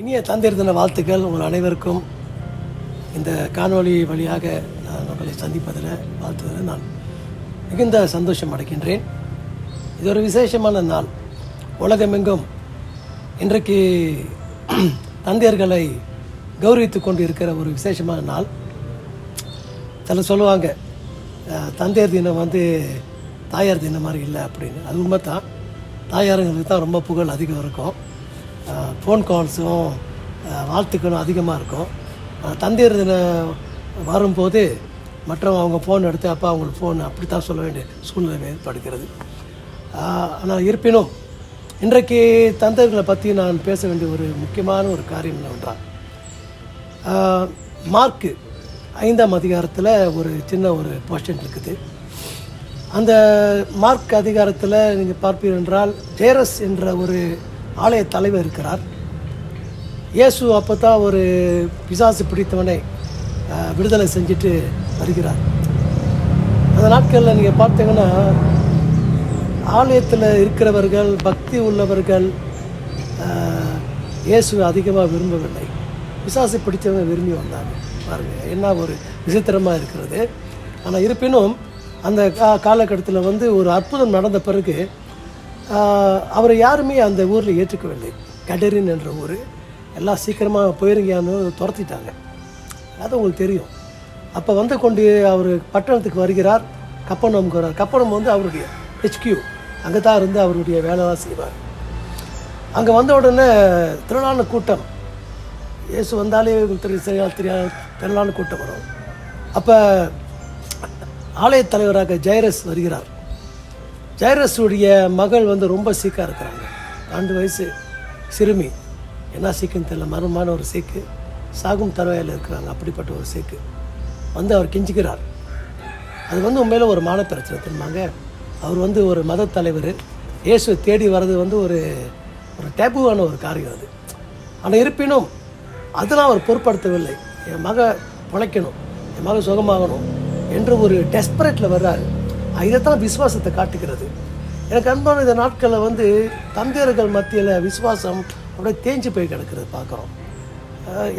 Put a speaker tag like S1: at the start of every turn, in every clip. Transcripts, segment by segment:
S1: இனிய தந்தையர் தின வாழ்த்துக்கள் உங்கள் அனைவருக்கும். இந்த காணொளி வழியாக நான் உங்களை சந்திப்பதில் வாழ்த்துவதில் நான் மிகுந்த சந்தோஷம் அடைகின்றேன். இது ஒரு விசேஷமான நாள். உலகமெங்கும் இன்றைக்கு தந்தையர்களை கௌரவித்து கொண்டு இருக்கிற ஒரு விசேஷமான நாள். சில சொல்லுவாங்க தந்தையர் தினம் வந்து தாயார் தினம் மாதிரி இல்லை அப்படின்னு. அது உண்மை தான் தாயாருங்களுக்கு தான் ரொம்ப புகழ் அதிகம் இருக்கும். ஃபோன் கால்ஸும் வாழ்த்துக்களும் அதிகமாக இருக்கும். அஹ், தந்தையர் வரும்போது மற்றவங்க அவங்க ஃபோன் எடுத்து அப்பா அவங்களுக்கு ஃபோன் அப்படி தான் சொல்ல வேண்டிய சூழ்நிலை ஏற்படுகிறது. ஆனால் இருப்பினும் இன்றைக்கு தந்தையர்களை பற்றி நான் பேச வேண்டிய ஒரு முக்கியமான ஒரு காரியம் என்னவென்றால் மார்க்கு ஐந்தாம் அதிகாரத்தில் ஒரு சின்ன ஒரு போர்ஷன் இருக்குது. அந்த மார்க் அதிகாரத்தில் நீங்கள் பார்ப்பீர்கள் என்றால் ஜேரஸ் என்ற ஒரு ஆலய தலைவர் இருக்கிறார். இயேசு அப்போ தான் ஒரு பிசாசு பிடித்தவனை விடுதலை செஞ்சுட்டு வருகிறார். அந்த நாட்களில் நீங்கள் பார்த்தீங்கன்னா ஆலயத்தில் இருக்கிறவர்கள் பக்தி உள்ளவர்கள் இயேசுவை அதிகமாக விரும்பவில்லை. பிசாசு பிடித்தவங்க விரும்பி வந்தாங்க. பாருங்கள் என்ன ஒரு விசித்திரமாக இருக்கிறது. ஆனால் இருப்பினும் அந்த கா காலகட்டத்தில் வந்து ஒரு அற்புதம் நடந்த பிறகு அவரை யாருமே அந்த ஊரில் ஏற்றுக்கவில்லை. கடரின் என்ற ஊர். எல்லாம் சீக்கிரமாக போயிருங்கன்னு துரத்திட்டாங்க. அது உங்களுக்கு தெரியும். அப்போ வந்து கொண்டு அவர் பட்டணத்துக்கு வருகிறார். கப்பனம்க்கு வரார் கப்பனம் வந்து அவருடைய ஹெச்கியூ அங்கே தான் இருந்து அவருடைய வேலைலாம் செய்வார். அங்கே வந்த உடனே திரளான கூட்டம். இயேசு வந்தாலே தெரியும் சரியா தெரியாது. திரளான கூட்டம் வரும். அப்போ ஆலய தலைவராக ஜெயரஸ் வருகிறார். ஜெயரஸுடைய மகள் வந்து ரொம்ப சீக்காக இருக்கிறாங்க. ரெண்டு வயசு சிறுமி. என்ன சீக்குன்னு தெரியல மர்மமான ஒரு சீக்கு. சாகும் தரவையில் இருக்கிறாங்க அப்படிப்பட்ட ஒரு சீக்கு. வந்து அவர் கெஞ்சுக்கிறார் அது வந்து உண்மையில் ஒரு மான பிரச்சனை திரும்பாங்க அவர் வந்து ஒரு மத தலைவர் இயேசு தேடி வர்றது வந்து ஒரு ஒரு டேபுவான ஒரு காரியம் அது. ஆனால் இருப்பினும் அதெல்லாம் அவர் பொருட்படுத்தவில்லை. என் மக பிழைக்கணும் என் மக சுகமாகணும் என்று ஒரு டெஸ்பரேட்டில் வர்றாரு. இதைத்தான் விசுவாசத்தை காட்டுகிறது. எனக்கு அன்பான இந்த நாட்களில் வந்து தந்தையர்கள் மத்தியில் விசுவாசம் அப்படியே தேஞ்சு போய் கிடக்கிறது பார்க்குறோம்.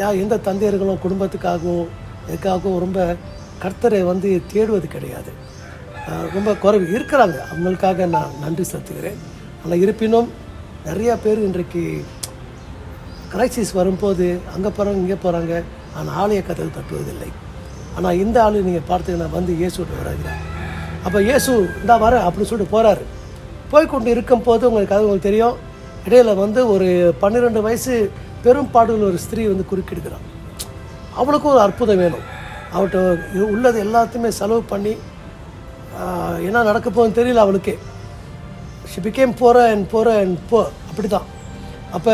S1: யா எந்த தந்தையர்களும் குடும்பத்துக்காகவும் இதுக்காகவும் ரொம்ப கர்த்தரை வந்து தேடுவது கிடையாது. ரொம்ப குறைவு இருக்கிறாங்க. அவங்களுக்காக நான் நன்றி செலுத்துகிறேன். ஆனால் இருப்பினும் நிறையா பேர் இன்றைக்கு கிரைசிஸ் வரும்போது அங்கே போகிறாங்க இங்கே போகிறாங்க ஆனால் ஆலய கதவு தட்டுவதில்லை. ஆனால் இந்த ஆளு நீங்கள் பார்த்தீங்கன்னா வந்து இயேசுட்டு வராங்க அப்போ இயேசு இந்தா வர அப்படின்னு சொல்லிட்டு போகிறாரு போய் கொண்டு இருக்கும்போது உங்களுக்கு அது உங்களுக்கு தெரியும். இடையில் வந்து ஒரு பன்னிரெண்டு வயசு பெரும் பாடுகள் ஒரு ஸ்திரீ வந்து குறுக்கிடுக்கிறான் அவளுக்கும் ஒரு அற்புதம் வேணும். அவட்ட உள்ளது எல்லாத்தையுமே செலவு பண்ணி என்ன நடக்க போகுதுன்னு தெரியல அவளுக்கே. ஷி பிகேம் என் அண்ட் என் அண்ட் போ அப்படி தான் அப்போ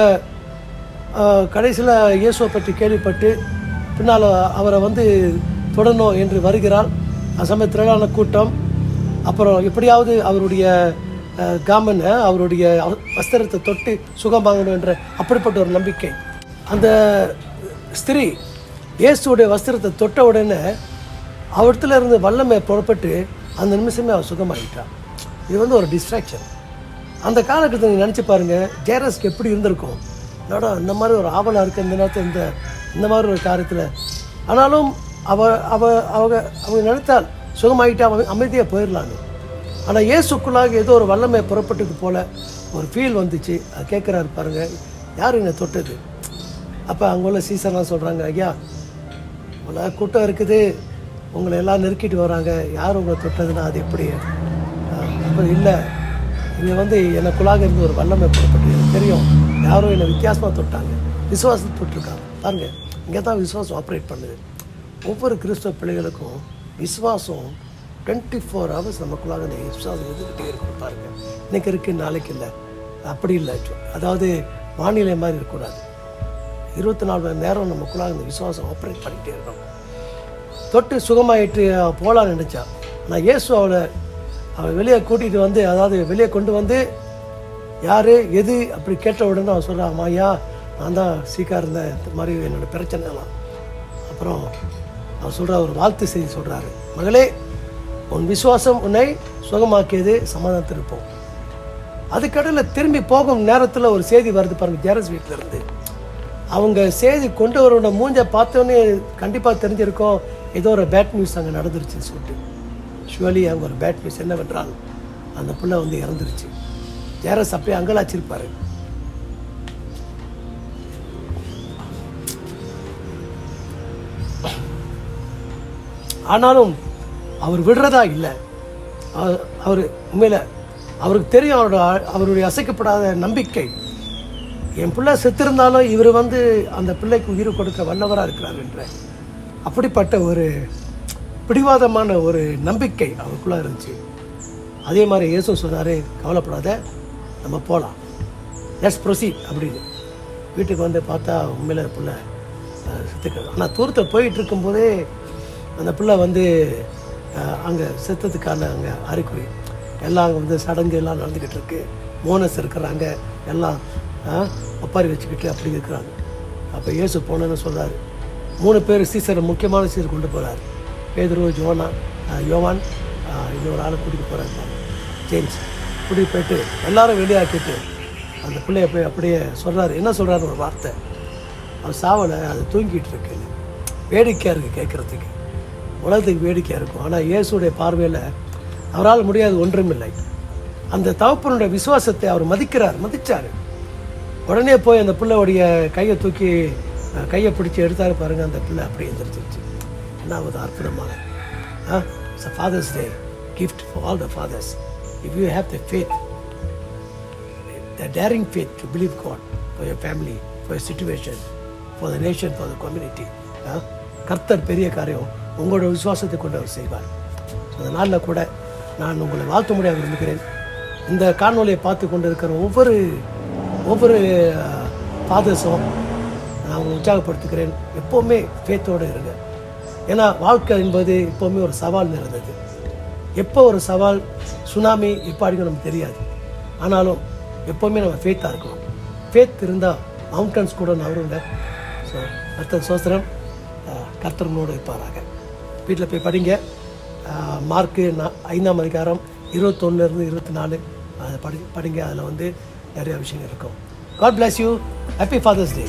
S1: கடைசியில் இயேசுவை பற்றி கேள்விப்பட்டு பின்னால் அவரை வந்து தொடணும் என்று வருகிறாள். அசமயத்திலான கூட்டம். அப்புறம் எப்படியாவது அவருடைய காமனை அவருடைய வஸ்திரத்தை தொட்டு சுகம் வாங்கணும் என்ற அப்படிப்பட்ட ஒரு நம்பிக்கை. அந்த ஸ்திரீ இயேசுடைய வஸ்திரத்தை தொட்ட உடனே அவர்த்துல இருந்து வல்லமை புறப்பட்டு அந்த நிமிஷமே அவர் சுகமாகிட்டான் இது வந்து ஒரு டிஸ்ட்ராக்ஷன் அந்த காலகட்டத்தில் நீங்கள் நினச்சி பாருங்கள் ஜேரஸ்க்கு எப்படி இருந்திருக்கும்? என்னடா இந்த மாதிரி ஒரு ஆவலாக இருக்குது இந்த நேரத்தில் இந்த இந்த மாதிரி ஒரு காரியத்தில். ஆனாலும் அவ அவ அவங்க அவங்க நினைத்தால் சுகமாகிட்டா அவன் அமைதியாக போயிடலான்னு ஆனால் இயேசுக்குள்ளாக ஏதோ ஒரு வல்லமை புறப்பட்டது போல் ஒரு ஃபீல் வந்துச்சு. அது கேட்குறாரு பாருங்கள் யார் என்னை தொட்டது? அப்போ அங்கே உள்ள சீசர்லாம் சொல்கிறாங்க ஐயா உங்களை கூட்டம் இருக்குது. உங்களை எல்லாம் நெருக்கிட்டு வராங்க. யார் உங்களை தொட்டதுன்னா அது எப்படி? அப்புறம் இல்லை. இங்கே வந்து எனக்குள்ளாக இருந்து ஒரு வல்லமை புறப்பட்டு எனக்கு தெரியும். யாரும் என்னை வித்தியாசமாக தொட்டாங்க. விசுவாசத்தை தொட்டிருக்காங்க. பாருங்கள் இங்கே தான் விசுவாசம் ஆப்ரேட் பண்ணுது. ஒவ்வொரு கிறிஸ்தவ பிள்ளைகளுக்கும் விசுவாசம் டுவெண்ட்டி ஃபோர் ஹவர்ஸ் நமக்குள்ளாக அந்த விசுவாசம் இருந்துக்கிட்டே இருக்கும். பாருங்க. இன்னைக்கு இருக்குது நாளைக்கு இல்லை. அப்படி இல்லை. அதாவது வானிலை மாதிரி இருக்கக்கூடாது. இருபத்தி நாலு மணி நேரம் நமக்குள்ளாக அந்த விசுவாசம் ஆப்ரேட் பண்ணிகிட்டே இருக்கணும். தொட்டு சுகமாயிட்டு போகலான்னு நினச்சா. ஆனால் இயேசு அவளை அவளை வெளியே கூட்டிகிட்டு வந்து அதாவது வெளியே கொண்டு வந்து யார் எது அப்படி கேட்ட உடனே அவன் சொல்கிறான் மாயா நான் தான் சீக்காக இருந்தேன். இந்த மாதிரி என்னோட பிரச்சனைலாம். அப்புறம் அவர் சொல்கிறார் ஒரு வாழ்த்து செய்தி சொல்கிறாரு மகளே உன் விசுவாசம் உன்னை சுகமாக்கியது சமாதானத்திருப்போம் அதுக்கடையில் திரும்பி போகும் நேரத்தில் ஒரு செய்தி வருது பாருங்கள் ஜேரஸ் வீட்டில் இருந்து. அவங்க செய்தி கொண்டு வரவன மூஞ்ச பார்த்தோன்னே கண்டிப்பாக தெரிஞ்சிருக்கோம் ஏதோ ஒரு பேட் நியூஸ் அங்கே நடந்துருச்சுன்னு சொல்லிட்டு. ஷுவலி அவங்க ஒரு பேட் நியூஸ் என்னவென்றால் அந்த பிள்ளை வந்து இறந்துருச்சு. ஜேரஸ் அப்படியே அங்கலாச்சிருப்பாரு. ஆனாலும் அவர் விடுறதா இல்லை. அவர் உண்மையில் அவருக்கு தெரியும் அவரோட அவருடைய அசைக்கப்படாத நம்பிக்கை. என் பிள்ளை செத்திருந்தாலும் இவர் வந்து அந்த பிள்ளைக்கு உயிர் கொடுக்க வல்லவராக இருக்கிறார் என்ற அப்படிப்பட்ட ஒரு பிடிவாதமான ஒரு நம்பிக்கை அவருக்குள்ளே இருந்துச்சு. அதே மாதிரி இயேசு சொன்னார் கவலைப்படாத நம்ம போகலாம் லெட்ஸ் ப்ரொசீட் அப்படின்னு. வீட்டுக்கு வந்து பார்த்தா உண்மையில் பிள்ளை செத்துக்கிறது ஆனால் தூரத்தில் போயிட்டு இருக்கும்போதே அந்த பிள்ளை வந்து அங்கே செத்ததுக்கான அங்கே அறிகுறி. எல்லாம் அங்கே வந்து சடங்கு எல்லாம் நடந்துக்கிட்டு இருக்கு. மோனஸ் இருக்கிறாங்க. எல்லாம் ஆ, ஒப்பாரி வச்சுக்கிட்டு அப்படி இருக்கிறாங்க. அப்போ இயேசு போனேன்னு சொல்கிறார் மூணு பேர் சீசரை முக்கியமான சீசர் கொண்டு போகிறார் பேதுரு ஜோனா யோவான் இன்னொரு ஆளை கூட்டிகிட்டு போகிறாரு ஜேம்ஸ். கூட்டிகிட்டு போயிட்டு எல்லாரும் வெளியாக்கிட்டு அந்த பிள்ளைய போய் அப்படியே சொல்கிறாரு என்ன சொல்கிறாரு ஒரு வார்த்தை. அவன் சாவலை அது தூங்கிட்டு இருக்கு வேடிக்கையாக இருக்குது கேட்குறதுக்கு உலகத்துக்கு வேடிக்கையாக இருக்கும். ஆனால் இயேசுடைய பார்வையில் அவரால் முடியாது ஒன்றும் இல்லை. அந்த தகப்பனுடைய விசுவாசத்தை அவர் மதிக்கிறார் மதிச்சார். உடனே போய் அந்த பிள்ளையுடைய கையை தூக்கி கையை பிடிச்சி எடுத்தாரு பாருங்க அந்த பிள்ளை அப்படியே எந்திரிச்சிருச்சு. என்ன ஒரு அற்புதமான Father's Day gift for all the fathers if you have the faith the daring faith to believe God for your family for your situation for the nation for the community ஆ? கர்த்தர் பெரிய காரியம். உங்களோட விசுவாசத்தை கொண்டு அவர் செய்வார் அதனால் கூட நான் உங்களை வாழ்த்த முடிய விரும்புகிறேன். இந்த காணொலியை பார்த்து கொண்டு இருக்கிற ஒவ்வொரு ஒவ்வொரு ஃபாதர்ஸும் நான் உங்களை உற்சாகப்படுத்துகிறேன். எப்போவுமே ஃபேத்தோடு இருங்க. ஏன்னா வாழ்க்கை என்பது எப்போவுமே ஒரு சவால் இருந்தது எப்போ ஒரு சவால் சுனாமி எப்போ அடிக்கும் நமக்கு தெரியாது. ஆனாலும் எப்போவுமே நம்ம ஃபேத்தாக இருக்கணும். ஃபேத் இருந்தால் மவுண்டன்ஸ் கூட நவருங்க ஸோ அடுத்த சோஸ்திரம் கர்த்தர்களோடு இருப்பாராக. வீட்டில் போய் படிங்க. மார்க்கு ஐந்தாம் அதிகாரம் இருபத்தொன்னுலேருந்து இருபத்தி நாலு அதை படி படிங்க. அதில் வந்து நிறைய விஷயங்கள் இருக்கும். God bless you happy Father's Day